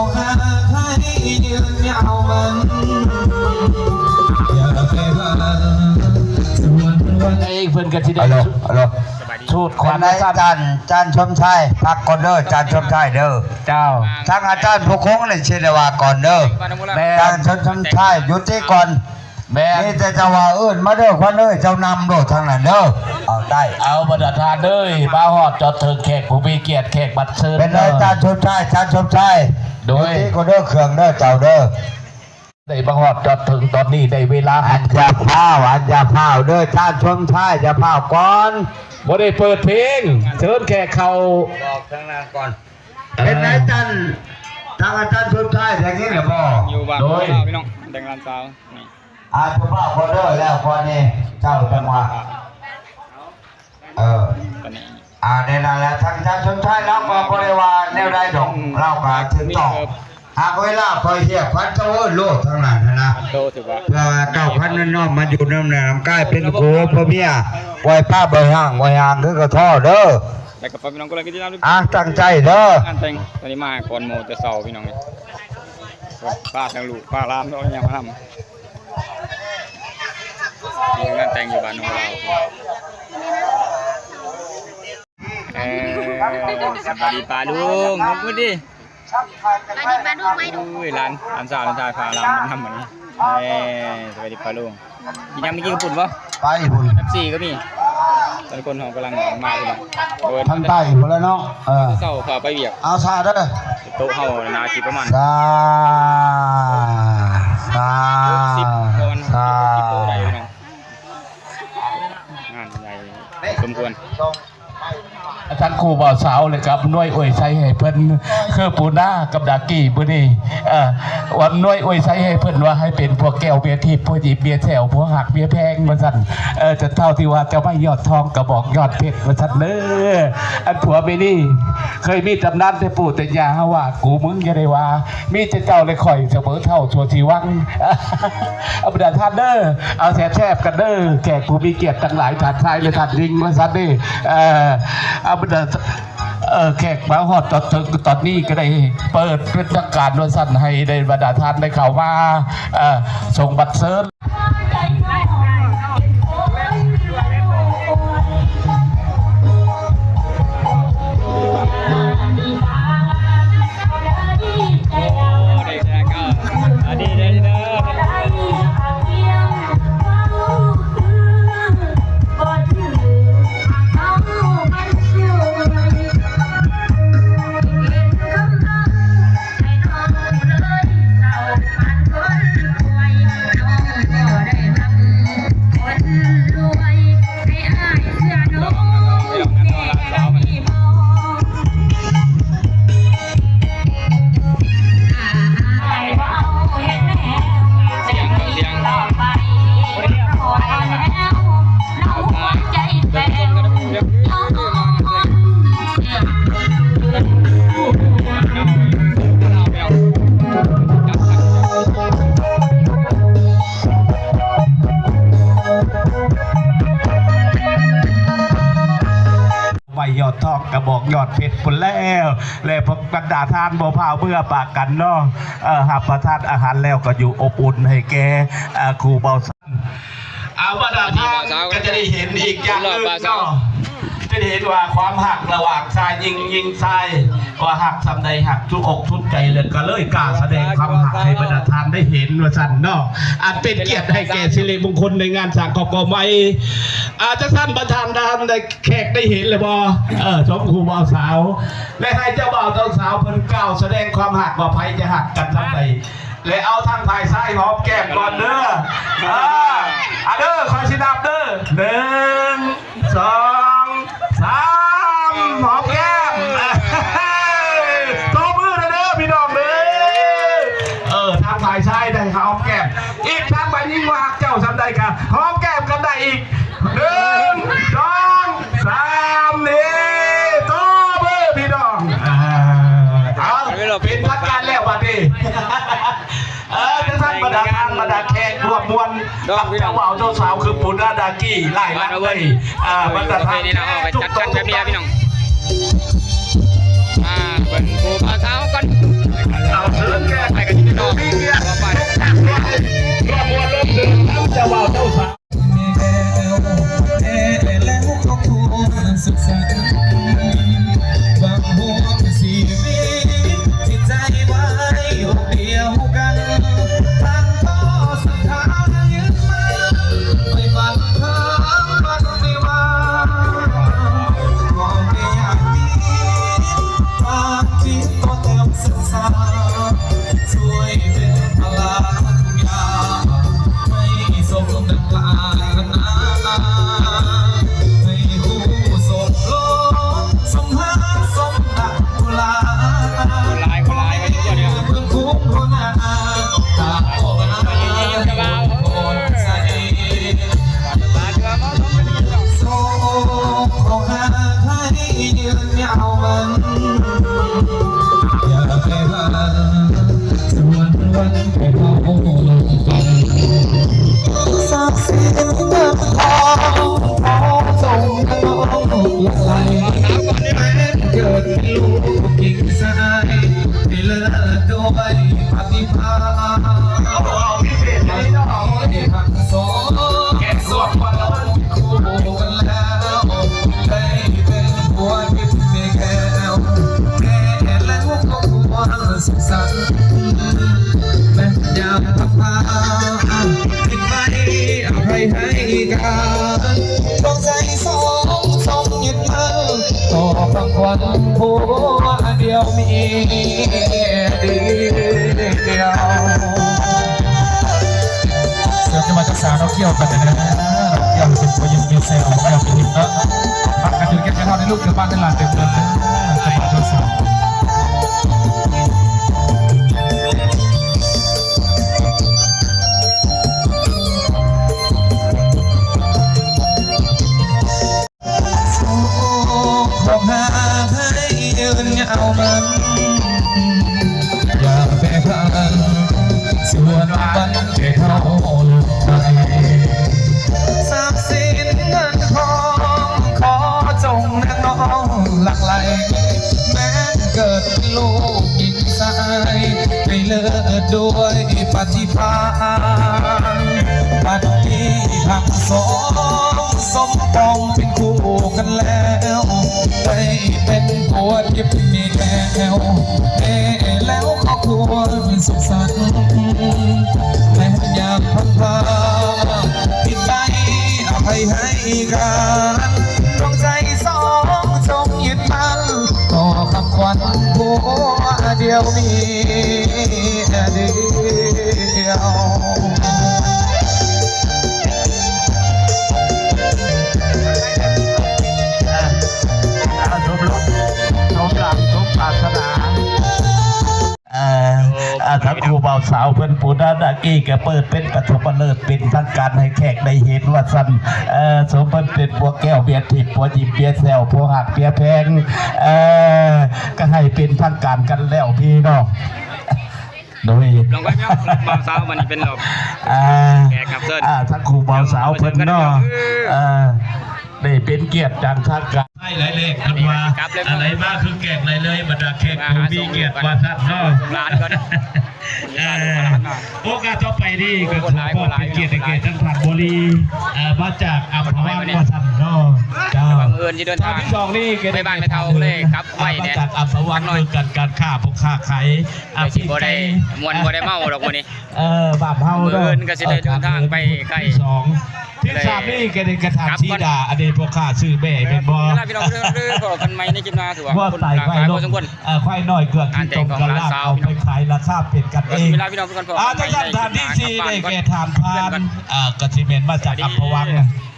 อกหาใครยืนยาวมันอย่าไปหาส่วนวันเองเพิ่นก็สิได้ฮัลโหลฮัลโหลสูตรคความนไหนสั้นจันจันชมชัยพักก่อนเด้อจันชมชัยเด้อเจ้าทั้งอาจารย์ผู้คงในเชดว่าก่อนเด้อแม่จันชมชมชัยหยุดที่ก่อน แม่นี่แต่จะว่าเอิ้นมาเด้อควันเด้อเจ้านำโดดทางนั้นเด้อเอาได้เอาบรรดาทานเด้ยมาฮอดจอดถึงแขกผู้มีเกียรติแขกบัตรเชิญเป็นไรจันชมชัยจันชมชัยโดยหที่ก็เด้อเครื่องเด้อเจ้าเด้อได้มาฮอดจอดถึงตอนนี้ได้เวลาอันจะพาวอันจะพาวเด้อจันชมชัยจะพาวก่อนบ่ได้เปิดเพลงเชิญแขกเขาบอกทางนั้นก่อนเป็นไรจันทางอาจารย์ชมชัยอย่างนี้เหรอพ่ออยู่บ้านโดยพี่น้องแดงร้านสาวนี่ อาจะพาวคนเด้อแล้วคนนี้เจ้าจังหวะเออตอนนี้อ่าในนั่นแหละทางอาจารย์ชมชัยเราก็บริวารแนวใดดอกเราก็ถึงต้องหากเวลาคอยเทียบพันเจ้าเอิ้นโลกทั้งนั้นนะโตถือว่าเพื่อเก้าพันนั่นน้อมมาอยู่น้ำแหนมใกล้เป็นครูพ่อเมียไว้ป้าใบห่างไว้ห่างคือกระท่อเด้อแต่กับพี่น้องก็เลยกินที่น้ำอะตั้งใจเด้องานแต่งตอนนี้มาก่อนโมจะเสาพี่น้องนี่ป้าทางลูกป้ารามน้องยังมาทำ นี่งานแต่งอยู่บ้านน้องเราเออสวัสดีป้าลุงมาพูดดิมาดูมาดูมาดูอุ้ยร้านร้านสาวร้านชายพารามมันทำเหมือนนี้เอ้สวัสดีป้าลุงกินยังไม่กินกระปุ่นปะไปหุ่นแท็กซี่ก็มีตอนคนของกำลังมาเลยโดยทางใต้หุ่นแล้วเนาะเออเศร้าพาไปเบียกเอาซาเด้อโต๊ะเฮานาทีประมาณซาซาสิบประมาณซา สิบโต๊ะได้พี่น้องงานใหญ่ สมควร อาจารย์ครูบ่าวสาวเลยครับน่วยอวยใช้ให้เพิ่นคือปูนากับดากี้มื้อนี้เอ่อวันน่วยอวยใช้ให้เพิ่นว่าให้เป็นพวกแก้วเบียทิพย์พวกหยิบเบียแถวพวกหักเบียแพงว่าซั่นเออจะเท่าที่ว่าจะไม่ยอดทองกระบอกยอดเพชรว่าซั่นเด้ออันผัวไม่นี่ เคยมีตำนานแต่ปู่แต่ยาว่ากูมึงย่าได้ว่า มีแต่เจ้าเลยข่อยเสมอเท่าชัวทีวังเอาบรรดาท่านเด้อเอาแซ่บๆกันเด้อแขกผู้มีเกียรติทั้งหลายท่านชายและท่านริงว่าซั่นเด้อเออบรรดาเออแขกมาฮอดตอนถึงตอนนี้ก็ได้เปิดเป็นทางการว่าซั่นให้ได้บรรดาท่านได้เข้ามาเอ่อส่งบัตรเซิร์ กระบอกยอดเพชรพุ่นแล้วแล้วพวกบรรดาทานบ่พาวเมื่อปากกันเนาะเอ่อหาประทานอาหารแล้วก็อยู่อบอุ่นให้แก่ครูเบาสันเอาบรรดาทานก็จะได้เห็นอีกอย่างหนึ่งเนาะ จะได้เห็นว่าความหักระหว่างชายยิงยิงชายว่าหักสำใดหักทุกอกทุกใจเลยก็เลยกล้าแสดงความหักให้บรรดาทานได้เห็นว่าสั้นเนาะอาจเป็นเกียรติให้แก่สิริมงคลในงานสังกอบไม้อาจจะท่านประธานดานได้แขกได้เห็นเลยบอเออชมครูบ่าวสาว และให้เจ้าบ่าวเจ้าสาวเพิ่นกล่าวแสดงความหักว่าไผจะหักกันทำใดและเอาทางภายซ้ายหอมแก้มก่อนเด้ออ่าเด้อคอยสินับเด้อหนึ่ง มมวลกับเจ้าบ่าวเจ้าสาวคือปุณณดากี้ไล่ลักเลยอ่าบรรดาทานนี่นะเอาไปจัดกันแบบนี้นะพี่น้องอ่าเป็นครูภาษาก่อน สุขสันต์แม้ยามพักพาผิดไปอภัยให้กันดวงใจสองทรงยึดมั่นต่อคำขวัญผัวเดียวมีเดียวเสือจะมาจักษาเราเกี่ยวกันนะเราเกี่ยวเป็นตัวยิงเป็นเซลล์เราเกี่ยวเป็นหินเนอะปักกันอยู่แค่เท่าในลูกเดือบ้านในหลานเต็มเดือนนะจะมาจักษาบอก ฏิภาณปัดนี้พักสองสมปองเป็นคู่กันแล้วได้เป็นผัวที่มีแก้วเอแล้วก็ควรสุขสันต์แม้ยามพันพาผิดไปอภัยให้กันดวงใจสองจงยึดมั่นต่อคำขวัญผัวเดียวมีเดี บาสาวเพิ่นปูนาดากี้แกเปิดเป็นปฐมฤกษ์เป็นทางการให้แขกได้เห็นว่าสันเอ่อสมเพิ่นเป็นปัวแก้วเบียร์ทิพย์ปัวจิบเบียร์แซวปัวหักเบียร์แพงเอ่อก็ให้เป็นทางการกันแล้วพี่น้องโดยลองไปเนาะบ่าวสาวมันนี่เป็นหลบอ่าแขกรับเชิญอ่าทั้งครูเบาสาวเพิ่นเนาะเอ่อได้เป็นเกียรติจากทางการให้หลายเลขกันว่าครับเลยอะไรมากคือแกกเลยเลยบรรดาแขกผู้มีเกียรติว่าท่านเนาะ ร้านก่อนเอ่อโอกาสต่อไปนี่ก็ขอมอบเป็นเกียรติแก่ท่านผ่านบุรีเอ่อมาจากอัมพวาว่าท่านเนาะจ้าบังเอิญที่เดินทางที่สองนี่ก็ไปบ้านไปเท่าเลยครับไว้เนี่ยมาจากอัมพวาเรื่องการการค้าพวกค้าขายโดยสิบ่ได้มวนบ่ได้เมาดอกมื้อนี้ เออบ้านเฮามื้ออื่นก็สิได้เดินทางไปใกล้ที่สองที่สามนี่ก็ได้กระทำครับชีดาอดีตพวกข้าซื้อแม่เป็นบ่เวลาพี่น้องเรื่อยๆพอกันใหม่ในคลิปหน้าถือว่าว่าคนตายหลากควาหยลายนพอสมควรเอ่อควายน้อยเกลือกที่ตรงกันลาบเอาไปขายราคาเป็ดกันเองเวลาพี่น้องทุกคนพออาจารย์ทานที่สี่ได้แก่ทานพานเอ่อกระชิเมนมาจากอัมพวันสวัสดี